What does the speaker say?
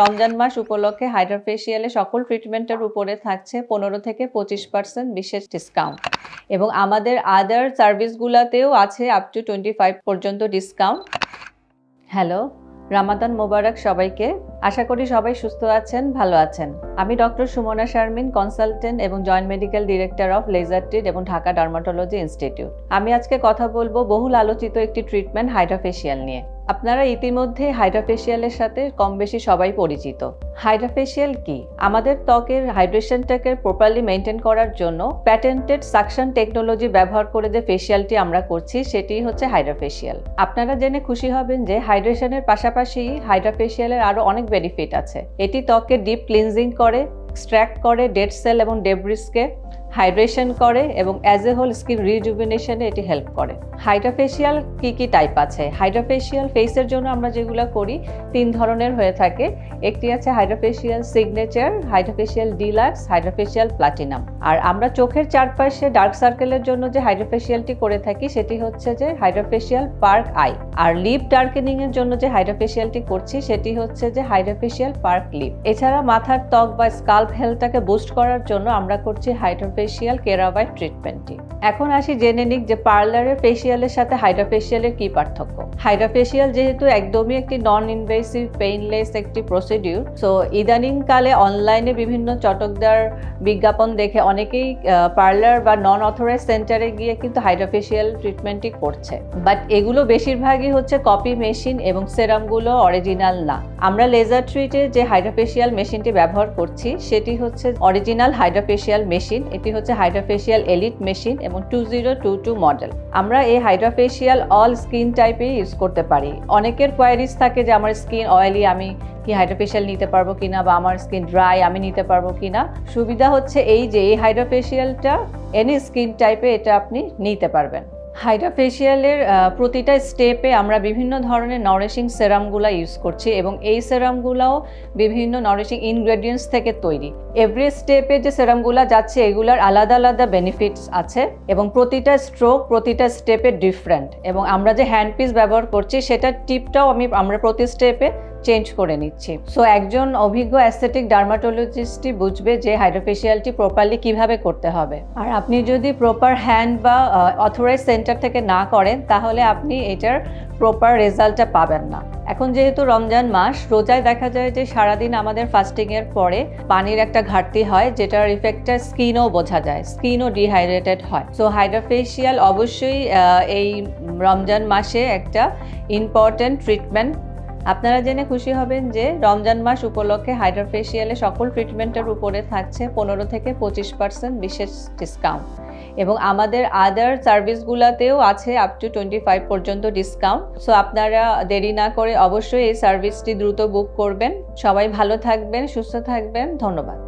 রমজান মাস উপলক্ষে হাইড্রোফেশিয়ালে সকল ট্রিটমেন্টের উপরে থাকছে পনেরো থেকে পঁচিশ পার্সেন্ট বিশেষ ডিসকাউন্ট এবং আমাদের আদার সার্ভিসগুলোতেও আছে আপ টু টোয়েন্টি ফাইভ পর্যন্ত ডিসকাউন্ট হ্যালো রামাদান মোবারক সবাইকে। আশা করি সবাই সুস্থ আছেন, ভালো আছেন। আমি ডক্টর সুমনা শারমিন কনসালটেন্ট এবং joint medical director of laser treat এবং ঢাকা ডার্মাটোলজি ইনস্টিটিউট আমি আজকে কথা বলব বহুল আলোচিত একটি ট্রিটমেন্ট হাইড্রাফেশিয়াল নিয়ে। আপনারা ইতিমধ্যে হাইড্রাফেশিয়ালের সাথে কম বেশি সবাই পরিচিত। হাইড্রাফেশিয়াল কি? আমাদের ত্বকের হাইড্রেশনটাকে প্রপারলি মেনটেন করার জন্য প্যাটেন্টেড সাকশন টেকনোলজি ব্যবহার করে যে ফেশিয়ালটি আমরা করছি, সেটি হচ্ছে হাইড্রাফেশিয়াল। আপনারা জেনে খুশি হবেন যে হাইড্রেশনের পাশাপাশি হাইড্রাফেশিয়ালের আরও অনেক বেনিফিট আছে। এটি ত্বকে ডিপ ক্লিনজিং করে, এক্সট্র্যাক্ট করে ডেড সেল এবং ডেব্রিসকে হাইড্রেশন করে এবং অ্যাজ এ হোল স্কিন রিজুভিনেশনে এটি হেল্প করে। হাইড্রাফেশিয়াল কি কি টাইপ আছে? হাইড্রাফেশিয়াল ফেসের জন্য আমরা যেগুলো করি, তিন ধরনের হয়ে থাকে। একটি আছে HydraFacial signature HydraFacial deluxe HydraFacial platinum আর আমরা চোখের চারপাশে ডার্ক সার্কেলের জন্য যে হাইড্রাফেশিয়ালটি করে থাকি, সেটি হচ্ছে যে হাইড্রাফেশিয়াল পার্ক আই আর লিপ ডার্কেনিং এর জন্য যে হাইড্রাফেশিয়ালটি করছি, সেটি হচ্ছে যে হাইড্রাফেশিয়াল পার্ক লিপ এছাড়া মাথার ত্বক বা স্কাল্প হেলথটাকে বুস্ট করার জন্য আমরা করছি হাইড্রোফেশিয়াল কেরাবাইট ট্রিটমেন্টটি এখন আসি জেনে নিক যে পার্লারের ফেশিয়ালের সাথে হাইড্রোফেশিয়ালের কি পার্থক্য? হাইড্রোফেশিয়াল যেহেতু একদমই একটি নন ইনভেসিভ পেইনলেস একটি প্রসিডিউর সো ইদানিং কালে অনলাইনে বিভিন্ন চটকদার বিজ্ঞাপন দেখে অনেকেই পার্লার বা নন অথরাইজ সেন্টারে গিয়ে কিন্তু হাইড্রোফেশিয়াল ট্রিটমেন্টটি করছে। বাট এগুলো বেশিরভাগই হচ্ছে কপি মেশিন এবং সেরামগুলো অরিজিনাল না। আমরা লেজার ট্রিটে যে হাইড্রোফেশিয়াল মেশিনটি ব্যবহার করছি, সেটি হচ্ছে অরিজিনাল হাইড্রোফেশিয়াল মেশিন এটি হচ্ছে হাইড্রাফেশিয়াল এলিট মেশিন এবং two zero two two model. আমরা এই হাইড্রাফেশিয়াল অল স্কিন টাইপে ইউজ করতে পারি। অনেকের কোয়ারিজ থাকে যে, আমার স্কিন অয়েলি, আমি কি হাইড্রোফেশিয়াল নিতে পারব কিনা? বা, আমার স্কিন ড্রাই, আমি নিতে পারব কিনা? সুবিধা হচ্ছে এই যে, এই হাইড্রোফেশিয়ালটা এনি স্কিন টাইপে এটা আপনি নিতে পারবেন। হাইড্রাফেশিয়ালের প্রতিটা স্টেপে আমরা বিভিন্ন ধরনের নারিশিং সেরামগুলো ইউজ করছি এবং এই সেরামগুলোও বিভিন্ন নারিশিং ইনগ্রেডিয়েন্টস থেকে তৈরি। এভরি স্টেপে যে সেরামগুলো যাচ্ছে, এগুলার আলাদা আলাদা বেনিফিটস আছে এবং প্রতিটা স্ট্রোক প্রতিটা স্টেপে ডিফারেন্ট এবং আমরা যে হ্যান্ড পিস ব্যবহার করছি, সেটার টিপটাও আমি, আমরা প্রতি স্টেপে চেঞ্জ করে নিচ্ছি। সো একজন অভিজ্ঞ অ্যাস্থেটিক ডার্মাটোলজিস্টই বুঝবে যে হাইড্রোফেশিয়ালটি প্রপারলি কীভাবে করতে হবে। আর আপনি যদি প্রপার হ্যান্ড বা অথরাইজ সেন্টার থেকে না করেন, তাহলে আপনি এটার প্রপার রেজাল্টটা পাবেন না। এখন যেহেতু রমজান মাস, রোজায় দেখা যায় যে সারাদিন আমাদের ফাস্টিংয়ের পরে পানির একটা ঘাটতি হয়, যেটার ইফেক্টটা স্কিনও বোঝা যায় স্কিনও ডিহাইড্রেটেড হয়। সো হাইড্রোফেশিয়াল অবশ্যই এই রমজান মাসে একটা ইম্পর্ট্যান্ট ট্রিটমেন্ট আপনারা জেনে খুশি হবেন যে রমজান মাস উপলক্ষে হাইড্রোফেশিয়ালে সকল ট্রিটমেন্টের উপরে থাকছে পনেরো থেকে পঁচিশ পার্সেন্ট বিশেষ ডিসকাউন্ট এবং আমাদের আদার সার্ভিসগুলোতেও আছে আপ টু টোয়েন্টি ফাইভ পর্যন্ত ডিসকাউন্ট সো আপনারা দেরি না করে অবশ্যই এই সার্ভিসটি দ্রুত বুক করবেন। সবাই ভালো থাকবেন, সুস্থ থাকবেন। ধন্যবাদ।